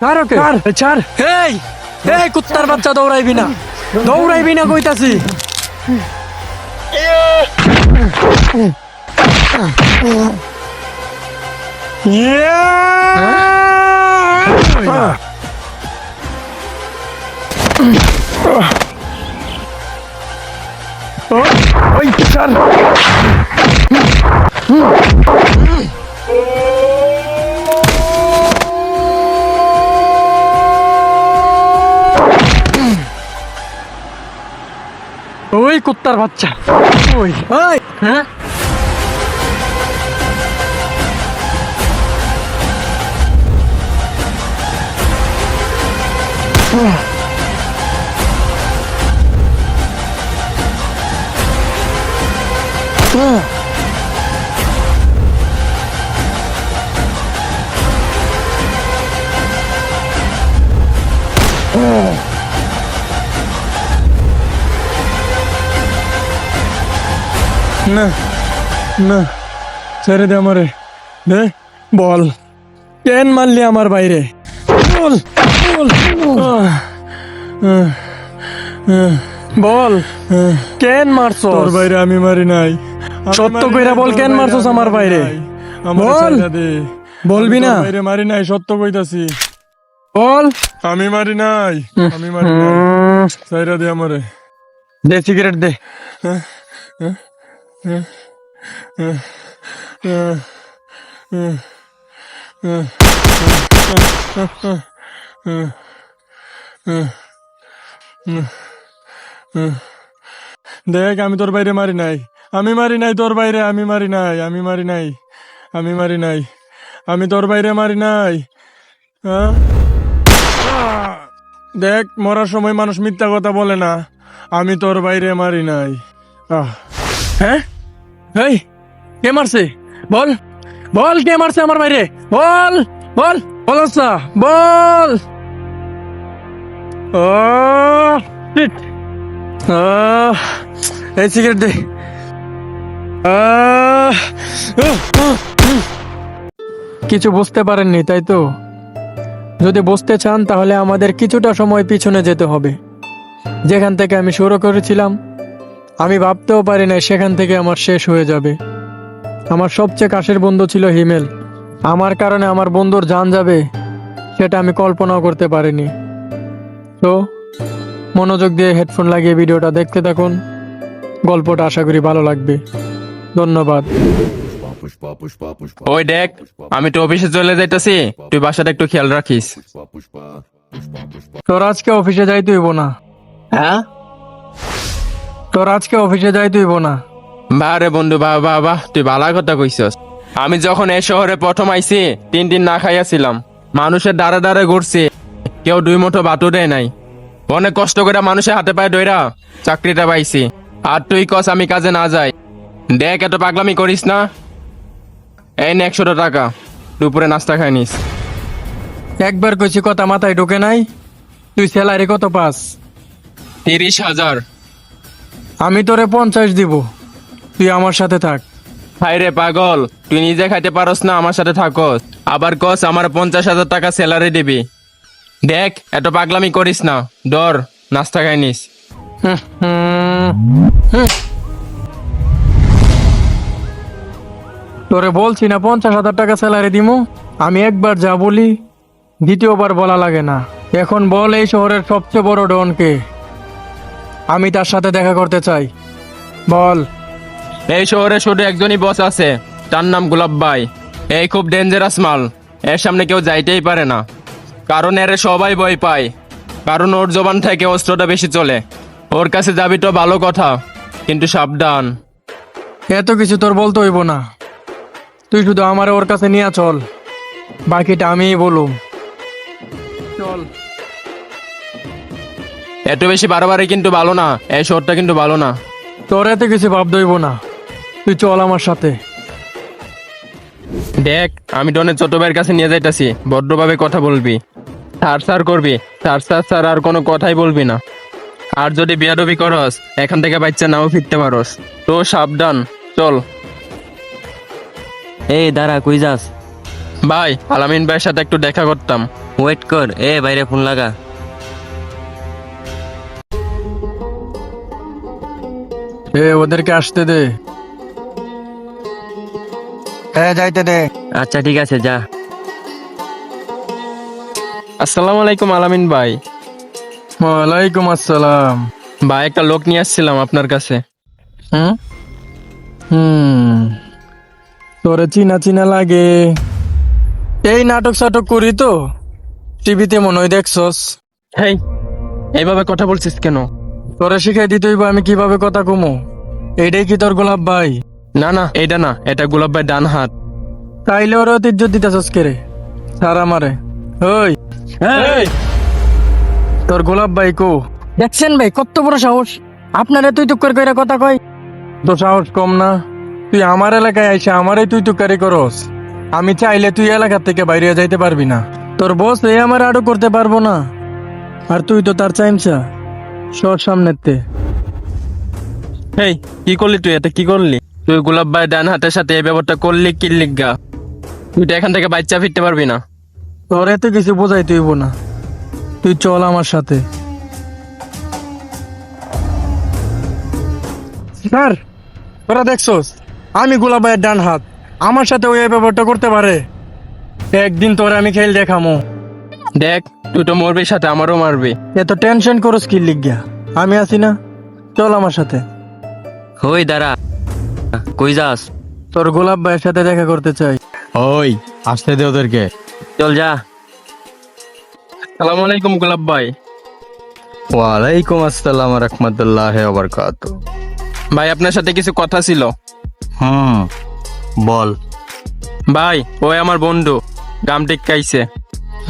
ছাড় ওকে ছাড় এই এই কুত্তার বাচ্চা দৌড়াইবি না দৌড়াইবি না কইতাছি ওই ছাড় ওই কুত্তার বাচ্চা ওই ওই হ্যাঁ না না ছেড়ে দে আমারে। দে বল। কেন মারলি আমার বাইরে। বল বল বল। কেন মারছো তোর বাইরে আমি মারি নাই। সত্য কইরা বল, কেন মারছস আমার বাইরে? বল। বলবি না? বাইরে মারি নাই সত্য কইতাছি। বল। আমি মারি নাই আমি মারি নাই। সাইরা দে আমারে। দে সিগারেট দে। দেখ আমি তোর বাইরে মারি নাই। আমি মারি নাই, তোর বাইরে আমি মারি নাই, আমি মারি নাই, আমি মারি নাই, আমি তোর বাইরে মারি নাই? দেখ, মরার সময় মানুষ মিথ্যা কথা বলে না, আমি তোর বাইরে মারি নাই। হ্যাঁ? কে মারছে? বল বল কে মারছে আমার বাইরে? বল বল বল আচ্ছা বল। ও এই সিগারেট দে। কিছু বুঝতে পারেননি, তাই তো? যদি বুঝতে চান, তাহলে আমাদের কিছুটা সময় পিছনে যেতে হবে। যেখান থেকে আমি শুরু করেছিলাম, আমি ভাবতেও পারি না সেখান থেকে আমার শেষ হয়ে যাবে। আমার সবচেয়ে কাশের বন্ধু ছিল হিমেল। আমার কারণে আমার বন্ধুর জান যাবে, সেটা আমি কল্পনাও করতে পারিনি। তো, মনোযোগ দিয়ে হেডফোন লাগিয়ে ভিডিওটা দেখতে থাকুন। গল্পটা আশা করি ভালো লাগবে। ধন্যবাদ। ওই দেখ আমি তো অফিসে চলে যাইতাছি তুই বাসাটা একটু খেয়াল রাখিস। তোর আজকে অফিসে যাইতে হইব না। হ্যাঁ? তোর আজকে অফিসে যাইতে হইব না। বাহ রে বন্ধু বাহ বাহ বাহ তুই ভালো কথা কইছস। আমি যখন এই শহরে প্রথম আইছি তিন দিন না খাইয়াছিলাম। মানুষের দ্বারে দ্বারে ঘুরছি কেউ দুই মুঠো বাটু দেয় নাই। অনেক কষ্ট করে মানুষের হাতে পায়ে দইরা চাকরিটা পাইছি। আর তুই কস আমি কাজে না যাই। দেখ এত পাগলামি করিস না। এই নে একশোটা টাকা। দুপুরে নাস্তা খাই নিস। একবার কইছি কথা মাথায় ঢোকে নাই। তুই স্যালারি কত পাস? তিরিশ হাজার। আমি তোরে পঞ্চাশ দিব। তুই আমার সাথে থাক। হাই রে পাগল তুই নিজে খাইতে পারস না আমার সাথে থাকস। আবার কস আমার পঞ্চাশ হাজার টাকা স্যালারি দিবি। দেখ এত পাগলামি করিস না। ডর নাস্তা খাই নিস। হুম, হুম, তোরে বলছি না পঞ্চাশ হাজার টাকা স্যালারি দিমু। আমি একবার যা বলি দ্বিতীয়বার বলা লাগে না। এখন বল এই শহরের সবচেয়ে বড় ডনকে আমি তার সাথে দেখা করতে চাই। বল। এই শহরে শুধু একজনই বস আছে তার নাম গোলাপ ভাই। এই খুব ডেঞ্জারাস মাল এর সামনে কেউ যাইতেই পারে না। কারণ এর সবাই ভয় পায় কারণ ওর জবান থেকে অস্ত্রটা বেশি চলে। ওর কাছে যাবি তো ভালো কথা কিন্তু সাবধান। এত কিছু তোর বলতে হইব না। তুই শুধু আমার ওর কাছে নিয়ে চল। বাকিটা আমিই বলুম। চল। এত বেশি বারবারই কিন্তু ভালো না এই শহরটা কিন্তু ভালো না। তোর এত কিছু ভাব দইব না। তুই চল আমার সাথে। দেখ আমি ডনের ছোট ভাইয়ের কাছে নিয়ে যাইতাছি ভদ্রভাবে কথা বলবি। সার সার করবি সার সার স্যার আর কোনো কথাই বলবি না। আর যদি বিয়াদবি করস এখান থেকে বাচ্চা নাও ফিরতে পারস। তো সাবধান চল। এই দাঁড়া কই যাস? ভাই আলামিন ভাইয়ের সাথে একটু দেখা করতাম। ওয়েট কর এ বাইরে ফোন লাগা। এ ওদেরকে আসতে দে। হ্যাঁ যাইতে দে। আচ্ছা ঠিক আছে যা। আসসালামু আলাইকুম আলামিন ভাই। ওয়ালাইকুম আসসালাম। ভাই একটা লোক নিয়ে আসছিলাম আপনার কাছে। হুম? হুম। তোরে চিনা চিনা লাগে। এই নাটক সাটক করি তো। টিভিতে মনে হয় দেখছস। হেই এইভাবে কথা বলছিস কেন? তোরে শিখাই দিতে হইব আমি কীভাবে কথা কমো। এইটাই কি তোর গোলাপ ভাই? না না এইটা না এটা গোলাপ ভাই ডান হাত। তাইলে ওরে ইজ্জত দিতেছস কে রে? সারা মারে ওই এই, তোর গোলাপ ভাই কো? দেখছেন ভাই কত বড় সাহস। আপনারে তুই তুক করে কথা কয়। তো সাহস কম না। তুই আমার এলাকায় আইসা আমারে তুই তুকারি করস। আমি চাইলে তুই এলাকা থেকে বাইরে যাইতে পারবি না। তোর বস এই আমার আরও করতে পারব না। আর তুই তো তার চাইমছা সর সামনেতে হেই কি করলি তুই? এটা কি করলি? তুই গোলাপ ভাই ডান হাতের সাথে এই ব্যাপারটা করলি কি লিগা। তুই তো এখান থেকে বাচ্চা ফিরতে পারবি না। তোর এত কিছু বোঝাই তুইব না। তুই চল আমার সাথে। স্যার তোরা দেখছস? আমি গোলাবাইয়ের ডান হাত। আমার সাথে ওই ব্যাপারটা করতে পারে। একদিন তোর আমি খেল দেখামো। দেখ তুই তো মরবি সাথে আমারও মারবি। এত টেনশন করস কি লিগা আমি আছি না। চল আমার সাথে। ওই দাঁড়া। কই যাস? তোর গোলাপ ভাইয়ের সাথে দেখা করতে চাই। ওই আসতে দে ওদেরকে। চল যা। সালাম আলাইকুম গোলাপ ভাই ওয়ালাইকুম আসসালাম রহমতুল্লাহ বরকাত ভাই আপনার সাথে কিছু কথা ছিল। হুম বল। ভাই ওই আমার বন্ধু গাম টিকাইছে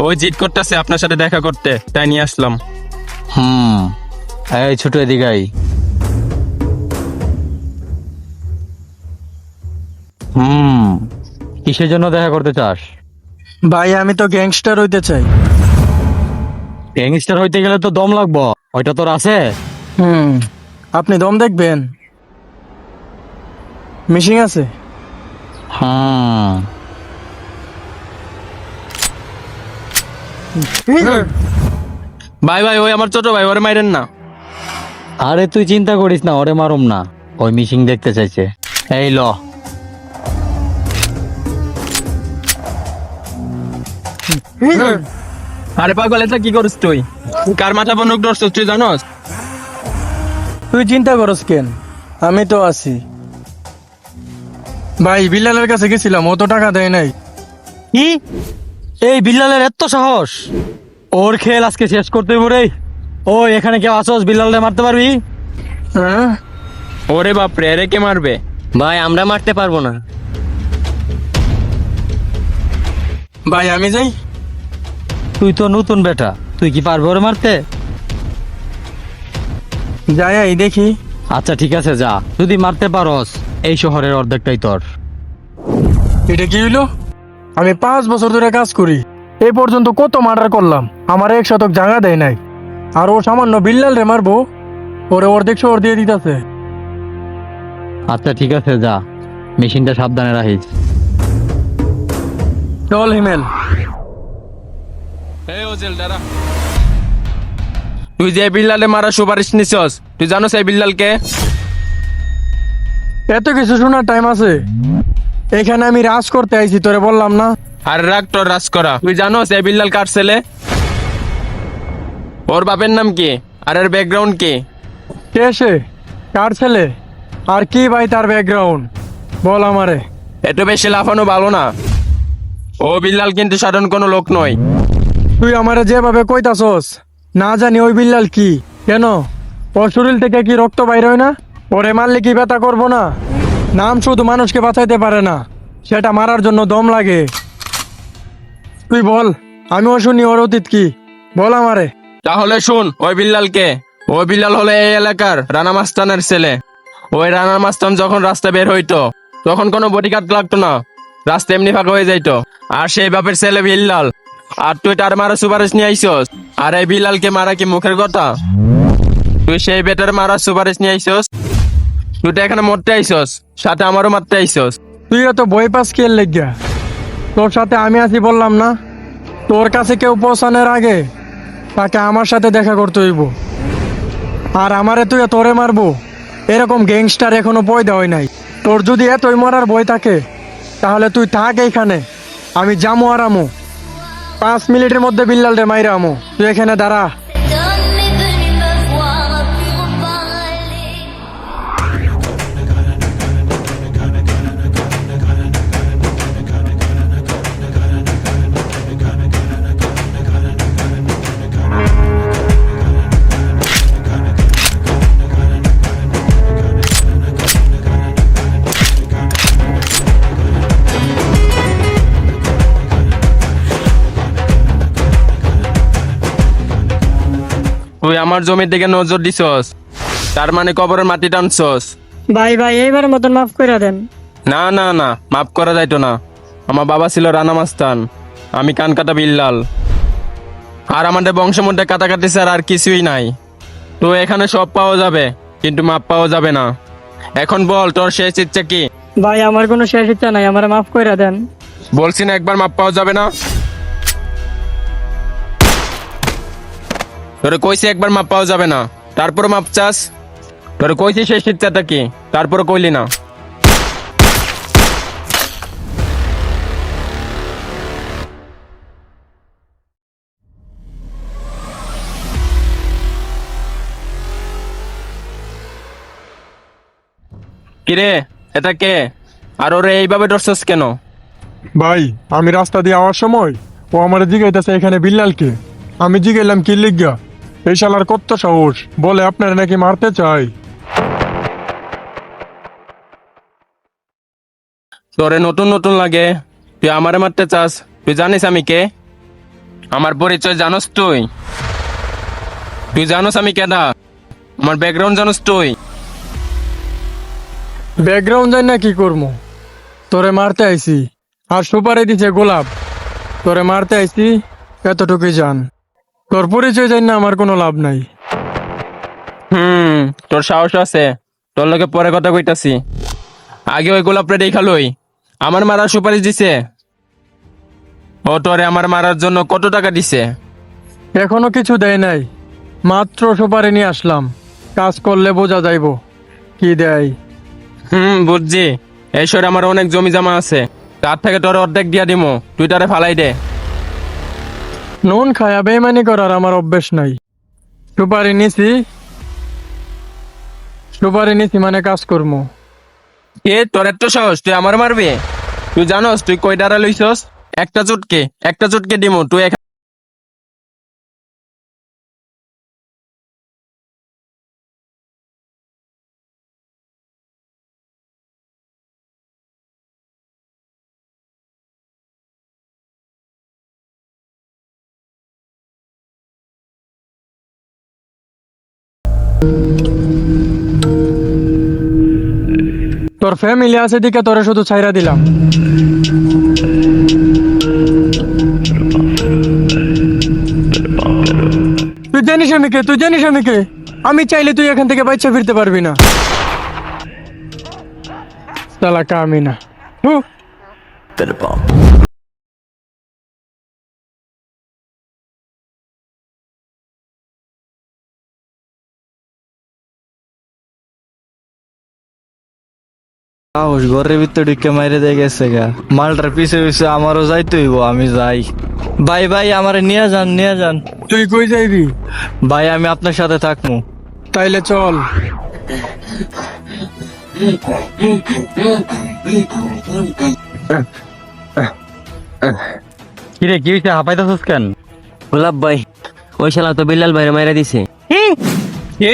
ওই জিত করতেছে আপনার সাথে দেখা করতে তাই নিয়ে আসলাম। হুম এই ছোট এদিকে আই। হুম কিসের জন্য দেখা করতে চাস? ভাই আমি তো গ্যাংস্টার হইতে চাই। গ্যাংস্টার হইতে গেলে তো দম লাগবো ওইটা তোর আছে? হুম আপনি দম দেখবেন। মিশিং আছে? হুম ভাই ভাই ওই আমার ছোট ভাই ওরে মাইরেন না। আরে তুই চিন্তা করিস না ওরে মারুম না। ওই মিশিং দেখতে চাইছে। এই ল। আরে পাগল এটা কি করিস তুই? তুই কার মাথা বন্ধক ধরছিস তুই জানোস? তুই চিন্তা করস কেন? আমি তো আছি। ভাই বিল্লালের কাছে গেছিলাম ও তো টাকা দেয় নাই। কি? এই বিল্লালের এত সাহস? ওর খেল আজকে শেষ করতে রে। ও এখানে কেউ আসস বিল্লালরে মারতে পারবি? হ্যাঁ? ওরে বাপরে এরে কে মারবে? ভাই আমরা মারতে পারব না। ভাই আমি যাই। তুই তো নতুন বেটা। তুই কি পারবি ওরে মারতে? যাই আই দেখি। আচ্ছা ঠিক আছে যা। যদি মারতে পারস। এই শহরের অর্ধেকটাই তোর। এটা কি হইল? আমি পাঁচ বছর ধরে কাজ করি। এই পর্যন্ত কত মার্ডার করলাম আমার এক শতক জায়গা দেয় নাই। আর ও সামান্য বিল্লাল রে মারবো ওরে অর্ধেক শহর দিয়ে দিতেছে। আচ্ছা ঠিক আছে যা। মেশিনটা সাবধানে রাখিস। চল হিমেল। এই ওজেল দাঁড়া। তুই যে বিল্লালে মারা সুপারিশ নিছস তুই জানোস এই বিল্লালকে? এত কিছু শোনার টাইম আছে। এখানে আমি রাজ করতে আইছি তোরে বললাম না। আর রাগ তোর রাজ করা। তুই জানোস এই বিল্লাল কার ছেলে? ওর বাপের নাম কি? আর এর ব্যাকগ্রাউন্ড কি? কে সে? কার ছেলে? আর কি ভাই তার ব্যাকগ্রাউন্ড বল আমারে। এত বেশি লাফানো ভালো না। ও বিল্লাল কিন্তু সাধারণ কোনো লোক নয়। তুই আমারে যেভাবে কইতাছস না জানি ওই বিল্লাল কি। কেন? ওর শরীর থেকে কি রক্ত বাইর হয় না? ওরে মারলে কি ব্যথা করব না? নাম শুধু মানুষকে বাঁচাইতে পারে না, সেটা মারার জন্য দম লাগে। তুই বল, আমিও শুনি ওর অতীত কি। বল আমারে। তাহলে শুন, ওই বিল্লালকে। ওই বিল্লাল হলো এই এলাকার রানা মাস্তানের ছেলে। ওই রানা মাস্তান যখন রাস্তা বের হইতো, তখন কোনো বডিগার্ড লাগতো না। রাস্তা এমনি ফাঁকা হয়ে যাইতো। আর সেই বাপের ছেলে বিল্লাল। আর তুই তার মারা সুপারিশ নিয়ে আইসস। আর এই বিল্লালকে মারা কি মুখের কথা? তুই সেই বেটার মারার সুপারিশ নিয়ে আইসস। তুই তো এখানে মরতে আইসস, সাথে আমারও মারতে আইসস। তুই এত বই পাস কে লেগা তোর সাথে আমি আছি বললাম না। তোর কাছে কেউ পৌঁছানোর আগে তাকে আমার সাথে দেখা করতে হইব। আর আমারে তুই তোরে মারবো, এরকম গ্যাংস্টার এখনও পয়দা হয় নাই। তোর যদি এতই মরার বই থাকে, তাহলে তুই থাক এইখানে। আমি জামু আর পাঁচ মিনিটের মধ্যে বিল্লাল রে মাইরা তুই এখানে দাঁড়া। তুই আমার জমির দিকে নজর দিছস। তার মানে কবরের মাটি টানছস। ভাই ভাই এইবার মতন মাফ করে দেন। না না না মাফ করা যাইতো না। আমার বাবা ছিল রানা মাস্তান আমি কান কাটা বিল্লাল। আর আমাদের বংশের মধ্যে কাটাকাটি স্যার আর কিছুই নাই। তো এখানে সব পাওয়া যাবে কিন্তু মাপ পাওয়া যাবে না। এখন বল তোর শেষ ইচ্ছা কি? ভাই আমার কোনো শেষ ইচ্ছা নাই আমার মাফ করে দেন। বলছি না একবার মাপ পাওয়া যাবে না? তোরে কইছি একবার মাপ পাওয়া যাবে না। তারপর মাপ চাস? তোরে কইছি শেষ ইচ্ছাটা কি? তারপর কইলি না। কিরে, এটা কে? আর ওরে এইভাবে ডরছস কেন? ভাই, আমি রাস্তা দিয়ে আওয়ার সময় ও আমার জিগাইতেছে এখানে বিল্লালকে। আমি জিগাইলাম কি লিগা? এই শালার কত সাহস? বলে আপনারা নাকি মারতে চাই। তোরে নতুন নতুন লাগে। তুই আমারে মারতে চাস। তুই জানিস আমি কে? আমার পরিচয় জানোস তুই? তুই জানোস আমি কেডা? আমার ব্যাকগ্রাউন্ড জানোস তুই? ব্যাকগ্রাউন্ড জানি না কি করব তোরে মারতে আইছি। আর সুপারি দিছে গোলাপ। তোরে মারতে আইছি এতটুকুই জান। তোর পরিচয় জানি না আমার কোনো লাভ নাই। হুম তোর সাহস আছে। তোর লোকে পরে কথা কইতাছি। আগে ওই গোলাপরে দেখালই আমার মারার সুপারিশ দিছে। ও তোরে আমার মারার জন্য কত টাকা দিছে? এখনও কিছু দেয় নাই। মাত্র সুপারি নিয়ে আসলাম। কাজ করলে বোঝা যাইব। কি দেয়? হুম বুঝছি। এই শহরে আমার অনেক জমি জমা আছে। তার থেকে তোর অর্ধেক দিয়া দিমো। তুই তারে ফালাই দে। নুন খায়া বেমানি করার আমার অভ্যেস নাই। সুপারি নিছি। সুপারি নিছি মানে কাজ করব এ, তোর এত সাহস, তুই আমার মারবি? তুই জানোস, তুই কয়টারা লইছস? একটা চুটকে একটা চুটকে দিমু, তুই তোর ফ্যামিলি আছে দিকে তোরে শুধু ছাইরা দিলাম। তুই জানিস আমি কে, তুই জানিস আমি কে? আমি চাইলে তুই এখান থেকে বাচ্চা ফিরতে পারবি না। সালা কামি না সাহস ঘরের ভিতরে ঢুকে মাইরে দিয়ে গেছে গা। মালটার পিছে পিছে আমারও যাইতে হইব আমি যাই। ভাই ভাই আমারে নিয়ে যান নিয়ে যান। তুই কই যাইবি? ভাই আমি আপনার সাথে থাকব। তাইলে চল। কিরে কি হইছে? হাঁপাইতেছস কেন? গোলাপ ভাই ওই শালা তো বিল্লাল ভাইরে মাইরা দিছে। কি?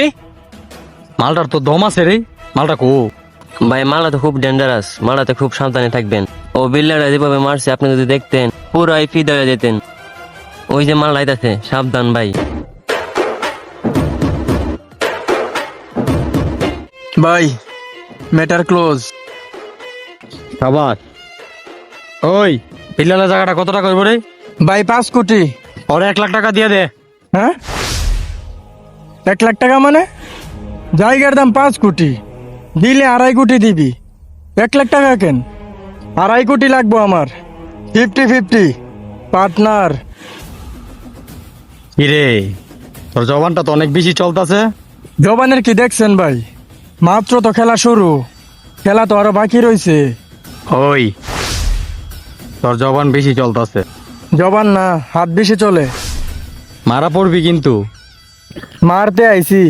মালটার তো দম আছে রে। মালটা কো? ভাই মালা তো খুব ডেঞ্জারাস মালাতে খুব সাবধানে থাকবেন। ও বিল্লালরা যেভাবে মারছে আপনি যদি দেখতেন পুরাই ফি দেওয়া যেতেন। ওই যে মাল লাইতাছে সাবধান ভাই। ভাই ম্যাটার ক্লোজ খাবার ওই পিলালা জায়গাটা কত টাকা হইব রে? ভাই পাঁচ কোটি। ওর এক লাখ টাকা দিয়ে দে। হ্যাঁ? এক লাখ টাকা মানে? জায়গার দাম পাঁচ কোটি। দিলে আড়াই কোটি দিবি। এক লাখ টাকা কেন? আড়াই কোটি লাগবো আমার। Fifty fifty partner. কিরে তোর জবানটা তো অনেক বেশি চলতেছে। জবানের কি দেখছেন ভাই? মাত্র তো খেলা শুরু। খেলা তো আরও বাকি রয়েছে ওই তোর জবান বেশি চলতেছে। জবান না হাত বেশি চলে। মারা পড়বি কিন্তু। মারতে আইছি।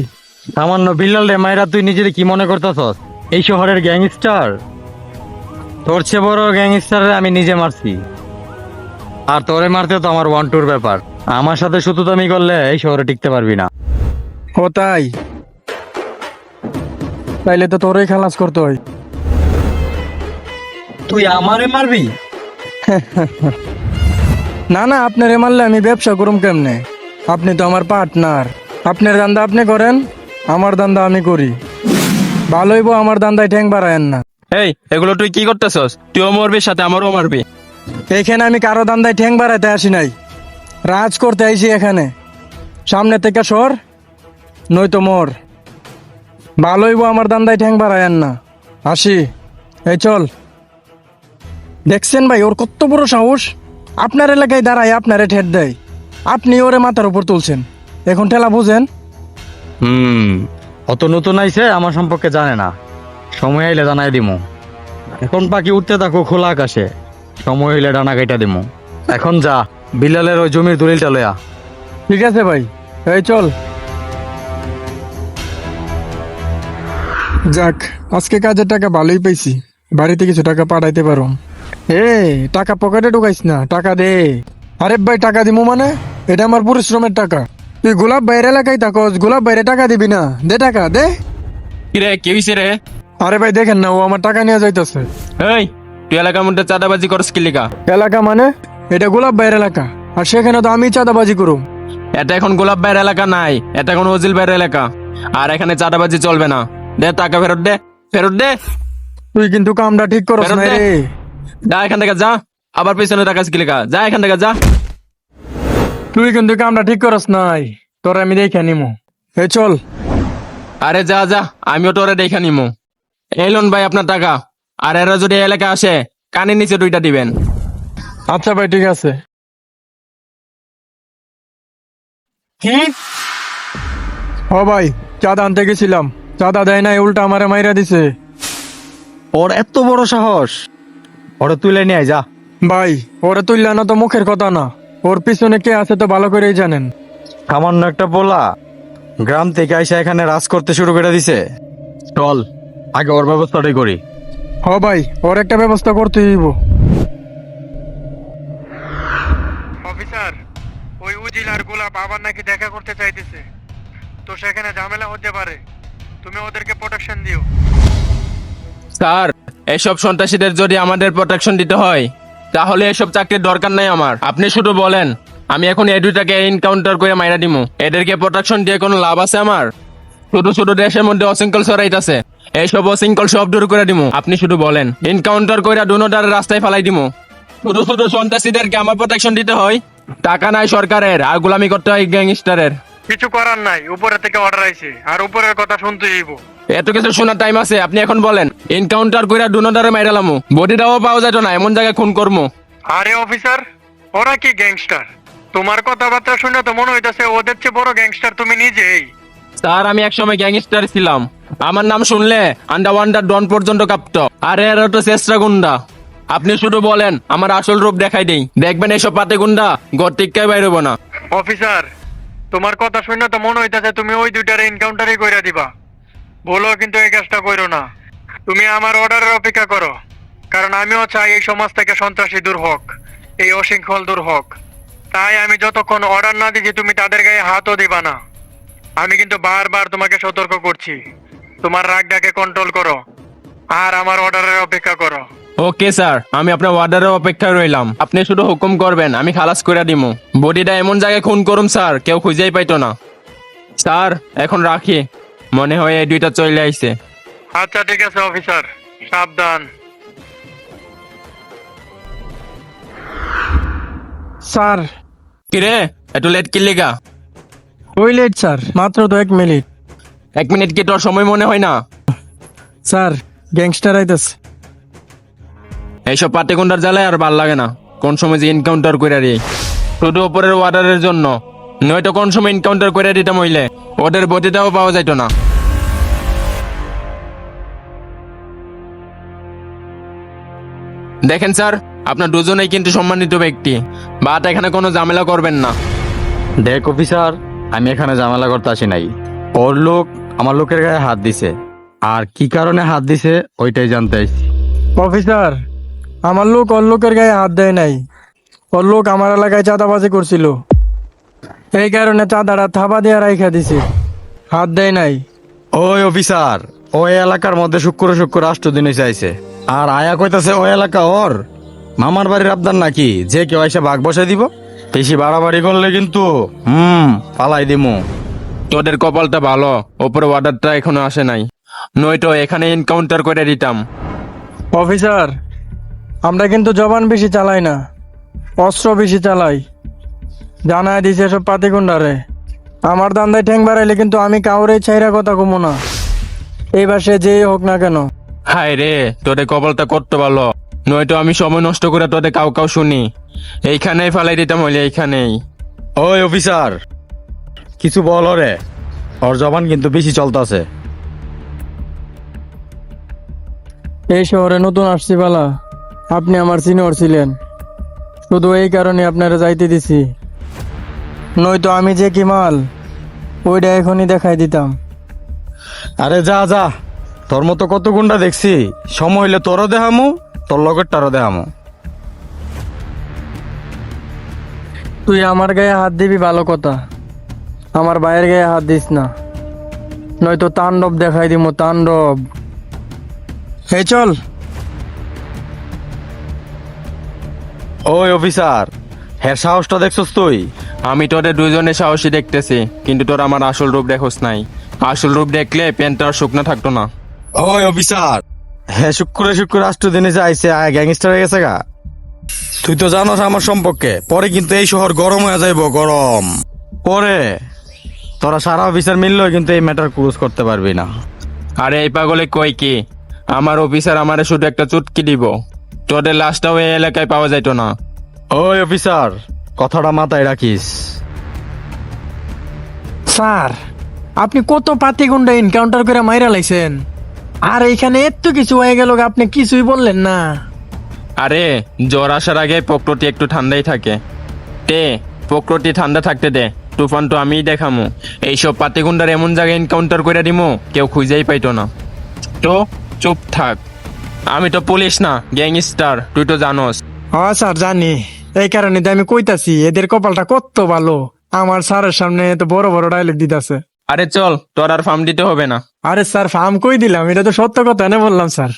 সামান্য বিল্লাল রে মায়েরা তুই নিজের কি মনে করতেছস? এই শহরের গ্যাংস্টার? তোর চেয়ে বড় গ্যাংস্টার আমি নিজে মারছি। আর তোরে মারতে তো আমার ওয়ান টুর ব্যাপার। আমার সাথে শুধু তুমি করলে এই শহরে টিকতে পারবি না। ও তাই? তাইলে তো তোরই খালাস করতে হয়। তুই আমারে মারবি? না না আপনার মারলে আমি ব্যবসা করুম কেমনে? আপনি তো আমার পার্টনার আপনার দান্দা আপনি করেন? আমার দান্দা আমি করি। ভালোইব আমার দান্দায় ঠ্যাং বাড়ায়েন না। এই এগুলো তুই কি করতেছস? তুইও মরবি সাথে আমারও মারবি। এইখানে আমি কারও দান্দায় ঠ্যাং বাড়াইতে আসি নাই। রাজ করতে আইছি এখানে। সামনে থেকে সর নয়তো মর। ভালোইব আমার দান্দায় ঠ্যাং বাড়ায়েন না। আসি। এই চল। দেখছেন ভাই ওর কত বড় সাহস? আপনার এলাকায় দাঁড়ায় আপনারে ঠেট দেয়। আপনি ওরে মাথার উপর তুলছেন। এখন ঠেলা বুঝেন হুম। অত নতুন আইছে আমার সম্পর্কে জানে না। সময় আইলে জানাই দিমু। এখন পাখি উঠতে থাকো খোলা আকাশে। সময় হইলে ডানা কাইটা দিমু। এখন যা বিলালের ওই জমির দলিলটা লয়া। ঠিক আছে ভাই এই চল। যাক আজকে কাজের টাকা ভালোই পাইছি। বাড়িতে কিছু টাকা পাঠাইতে পারো। এ টাকা পকেটে ঢুকাইস না টাকা দে। আরে ভাই টাকা দিমু মানে? এটা আমার পরিশ্রমের টাকা। তুই গোলাপ বাইরে এলাকায় থাকস? গোলাপ বাইরে টাকা দিবি না। দে টাকা দে। কিরে কি হইছে রে? আরে ভাই দেখেন না ও আমার টাকা নিয়ে যাইতেছে। এই তুই এলাকার মধ্যে চাঁদাবাজি করস কি লিগা? এলাকা মানে? এটা গোলাপ বাইরের এলাকা। আর সেখানে তো আমি চাঁদাবাজি করুম। এটা এখন গোলাপ ভাইয়ের এলাকা নাই এটা এখন ওজিল ভাইয়ের এলাকা। আর এখানে চাঁদাবাজি চলবে না। দে টাকা ফেরত দে ফেরত দে। তুই কিন্তু কামটা ঠিক করস না রে। যা এখান থেকে যা আবার পিছনে টাকা কি লিখা যা এখান থেকে যা। তুই কিন্তু কামটা ঠিক করস নাই। তোর আমি দেখে নিমু। এ চল। আরে যা যা আমিও তোরে দেখে নিমু। এলন ভাই আপনার টাকা। আর এরা যদি এই এলাকা আসে কানের নিচে দুইটা দিবেন। আচ্ছা ভাই ঠিক আছে। কি? ও ভাই চাঁদা আনতে গেছিলাম। চাঁদা দেয় নাই উল্টা আমারে মাইরা দিছে। ওর এত বড় সাহস। ওরে তুলে নিয়ে আয়, যা। ভাই ওরে তুললে না তো মুখের কথা না। ওর পিছনে কে আছে তো ভালো করেই জানেন। সামান্য একটা পোলা। গ্রাম থেকে আইসা এখানে রাজ করতে শুরু করে দিছে। চল আগে ওর ব্যবস্থাটাই করি। হ ভাই ওর একটা ব্যবস্থা করতে হইব। অফিসার ওই উজিল আর গোলাপ আবার নাকি দেখা করতে চাইতেছে। তো সেখানে ঝামেলা হতে পারে। তুমি ওদেরকে প্রোটেকশন দিও। স্যার এসব সন্ত্রাসীদের যদি আমাদের প্রোটেকশন দিতে হয় তাহলে এসব চাকরির দরকার নাই আমার। আপনি শুধু বলেন, আমি এখন এই দুইটাকে এনকাউন্টার করে মাইরা দিমু। এদেরকে প্রোটেকশন দিয়ে কোনো লাভ আছে আমার? শুধু শুধু দেশের মধ্যে অশৃঙ্খল ছড়াইতাছে। এইসব অশৃঙ্খল সব দূর করে দিমু। আপনি শুধু বলেন এনকাউন্টার করে দুনোটার রাস্তায় ফালাই দিমু। শুধু শুধু সন্ত্রাসীদেরকে আমার প্রোটেকশন দিতে হয়? টাকা নাই সরকারের, আর গোলামি করতে হয় গ্যাংস্টারের কিছু করার নাই উপরে থেকে অর্ডার আইছে আর উপরের কথা শুনতে হইব। এত কিছু শোনার টাইম আছে আপনি এখন বলেন এনকাউন্টার কইরা দুনোটারে মাইরালামু বডিটাও পাওয়া যেত না এমন জায়গায় খুন করমু। আরে অফিসার ওরা কি গ্যাংস্টার তোমার কথাবার্তা শুনে তো মনে হইতাছে ওদের চেয়ে বড় গ্যাংস্টার তুমি নিজেই। স্যার আমি একসময় গ্যাংস্টার ছিলাম। আমার নাম শুনলে আন্ডার ওয়ান্ডার ডন পর্যন্ত কাঁপত। আর এরা তো চেষ্টা গুন্ডা। আপনি শুধু বলেন আমার আসল রূপ দেখাই দেই। দেখবেন এসব পাতে গুন্ডা ঘর টিক্কায় বাইর হব না। অফিসার তোমার কথা শুনে তো মনে হইতাছে তুমি ওই দুইটার এনকাউন্টারই কইরা দিবা। বলো কিন্তু এই কাজটা কইরো না। তুমি আমার অর্ডারের অপেক্ষা করো, কারণ আমিও চাই এই সমাজ থেকে সন্ত্রাসী দূর হোক, এই অশৃঙ্খল দূর হোক। তাই আমি যতক্ষণ অর্ডার না দিচ্ছি তুমি তাদের গায়ে হাতও দিবা না। আমি কিন্তু বারবার তোমাকে সতর্ক করছি। তোমার রাগটাকে কন্ট্রোল করো, আর আমার অর্ডারের অপেক্ষা করো। ওকে স্যার আমি আপনার অর্ডারের অপেক্ষায় রইলাম। আপনি শুধু হুকুম করবেন আমি খালাস করে দিমু। বডিটা এমন জায়গায় খুন করুম স্যার কেউ খুঁজেই পাইতো না। স্যার এখন রাখি। মনে হয় এই দুইটা চলে আইছে। আচ্ছা ঠিক আছে অফিসার। সাবধান। স্যার। কিরে একটু লেট কিল্লিগা টয়লেট স্যার মাত্র তো এক মিনিট। এক মিনিট কি তোর সময় মনে হয় না? স্যার গ্যাংস্টার আইতেছে। এইসব পাটিকুন্ডার জ্বালায় আর ভালো লাগে না। কোন সময় যে এনকাউন্টার করে রে শুধু ওপরের ওয়ার্ডারের জন্য। নয়তো কোন সময় এনকাউন্টার করে দিতাম হইলে। ওদের বডিটাও পাওয়া যাইত না। দেখেন স্যার আপনার দুজনেই কিন্তু সম্মানিত ব্যক্তি। বাট এখানে কোনো ঝামেলা করবেন না। দেখ অফিসার আমি এখানে ঝামেলা করতে আসি নাই। ওর লোক আমার লোকের গায়ে হাত দিছে। আর কি কারণে হাত দিছে ওইটাই জানতে আইছি অফিসার আমার লোক ওর লোকের গায়ে হাত দেয় নাই। ওর লোক আমার এলাকায় চাঁদাবাজি করছিল। এই কারণে চাঁদাটা থাবা দিয়ে রাইখা দিছে। হাত দেয় নাই। ওই অফিসার ওই এলাকার মধ্যে শুক্র শুক্র রাষ্ট্র দিনে চাইছে আর আয়া কইতাছে ওই এলাকা ওর। মামার বাড়ির আবদার নাকি? যে কেউ এসে বাঘ বসাই দিব। বেশি বাড়াবাড়ি করলে কিন্তু হুম পালাই দিমু। তোদের কপালটা ভালো ওপরে অর্ডারটা এখনও আসে নাই। নয়তো এখানে এনকাউন্টার করে দিতাম। অফিসার আমরা কিন্তু জবান বেশি চালাই না অস্ত্র বেশি চালাই। জানায় দিছে সব পাতিগুন্ডারে। আমার দান্দায় ঠ্যাং বাড়াইলে কিন্তু আমি কাউরে ছাইরা কথা কমো না। এইবার সে যেই হোক না কেন। হায় রে তোদের কপালটা করতে পারল নয়তো আমি সময় নষ্ট করে তোদের কাউ কাউ শুনি। এইখানেই ফেলাই দিতাম হইলে এইখানেই। ওই অফিসার কিছু বল রে। ওর জবান কিন্তু বেশি চলতেছে। এই শহরে নতুন আসছি বালা আপনি আমার সিনিয়র ছিলেন। শুধু এই কারণে আপনারা যাইতে দিছি। নয়তো আমি যে কি মাল ওইটা এখনই দেখাই দিতাম। আরে যা যা। তোর মতো কত গুন্ডা দেখছি। সময় হইলে তোরও দেখামু তোর লগেরটারও দেখামু। তুই আমার গায়ে হাত দিবি ভালো কথা। আমার ভাইয়ের গায়ে হাত দিস না। নয়তো তাণ্ডব দেখাই দিমু তাণ্ডব। এই চল। ওই অফিসার হ্যাঁ সাহসটা দেখছস তুই? আমি তোদের দুজনে সাহসী দেখতেছি কিন্তু তোর আমার আসল রূপ দেখোস নাই। আসল রূপ দেখলে প্যান্টটা আর শুকনা থাকতো না। ওই অফিসার! হ্যাঁ শুক্র শুক্র রাষ্ট্র দিনে যে আইসে আয় গ্যাংস্টার হয়ে গেছে গা। তুই তো জানোস আমার সম্পর্কে পরে কিন্তু এই শহর গরম হয়ে যাইব গরম। পরে তোরা সারা অফিসার মিললেও কিন্তু এই ম্যাটার ক্রুজ করতে পারবি না। আরে এই পাগলে কই কি? আমার অফিসার আমারে শুধু একটা চুটকি দিব। তোদের লাশটাও এই এলাকায় পাওয়া যাইতো না। ওই অফিসার কথাটা মাথায় রাখিস। স্যার আপনি কত পাতিগুন্ডা এনকাউন্টার করে মাইরা লাইছেন? আর এইখানে এত কিছু হয়ে গেল আপনি কিছুই বললেন না। আরে জ্বর আসার আগে প্রকৃতি একটু ঠান্ডাই থাকে। তে প্রকৃতি ঠান্ডা থাকতে দে তুফান তো আমিই দেখামু। এইসব পাতিগুন্ডার এমন জায়গায় এনকাউন্টার করে দিমু কেউ খুঁজেই পাইতো না। তো চুপ থাক। আমি তো পুলিশ না গ্যাংস্টার তুই তো জানোস। হ্যাঁ স্যার জানি। এই কারণে তো আমি কইতাছি এদের কপালটা কত ভালো। আমার স্যারের সামনে তো বড় বড় ডায়লগ দিতেছে। আরে চল তোর আর ফার্ম দিতে হবে না। আরে স্যার ফার্ম কই দিলাম? এটা তো সত্য কথা না বললাম স্যার।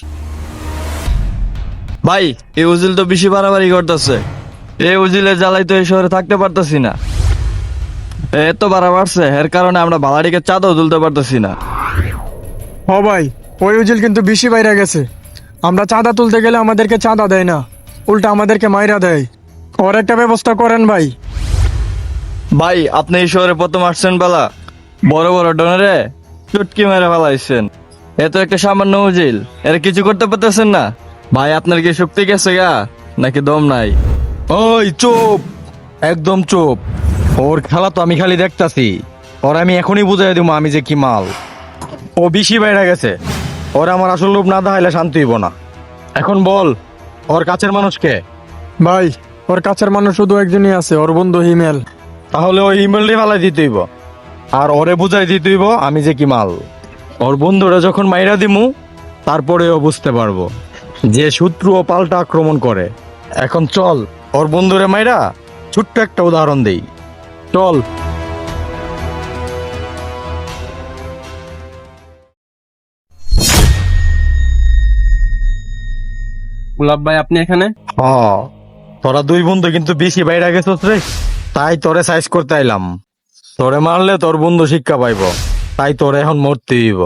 ভাই এই উজিল তো বেশি বাড়াবাড়ি করতেছে। এই উজিলে জ্বালাই তো এই শহরে থাকতে পারতেছি না। এত বাড়া বাড়ছে এর কারণে আমরা ভাড়াটিকে চাঁদাও তুলতে পারতেছি না। হ ভাই ওই উজিল কিন্তু বেশি বাইরে গেছে। আমরা চাঁদা তুলতে গেলে আমাদেরকে চাঁদা দেয় না। উল্টা আমাদেরকে মাইরা দেয়। ওর একটা ব্যবস্থা করেন ভাই। ভাই আপনি এই শহরে প্রথম আসছেন বেলা। বড় বড় ডোনারে চুটকি মেরে ফেলাইছেন। এত একটা সামান্য উজিল। এর কিছু করতে পারতেছেন না। ভাই আপনার কি শক্তি গেছে গা? নাকি দম নাই? ওই চুপ! একদম চুপ। ওর খেলা তো আমি খালি দেখতাছি। ওর আমি এখনই বুঝাই দিব আমি যে কি মাল। ও বেশি বাইরে গেছে। ওর আমার আসল রূপ না দেখাইলে শান্তি হইব না। এখন বল ওর কাছের মানুষকে ভাই ওর কাছের মানুষ শুধু একজনই আছে ওর বন্ধু হিমেল। তাহলে ওই ইমেলটি ফালাই দিতে হইব। আর ওরে বুঝাই দিতে হইব আমি যে কি মাল। ওর বন্ধুরা যখন মাইরা দিমু তারপরে ও বুঝতে পারব যে শত্রু ও পাল্টা আক্রমণ করে। এখন চল ওর বন্ধুরে মাইরা ছোট্ট একটা উদাহরণ দেই। চল। গুলাব ভাই, আপনি এখানে? ও তোরা দুই বন্ধু কিন্তু বেশি বাইরে গেছিস রে। তাই তোরে সাইজ করতে আইলাম। তোরে মারলে তোর বন্ধু শিক্ষা পাইব। তাই তোরে এখন মরতে হইব।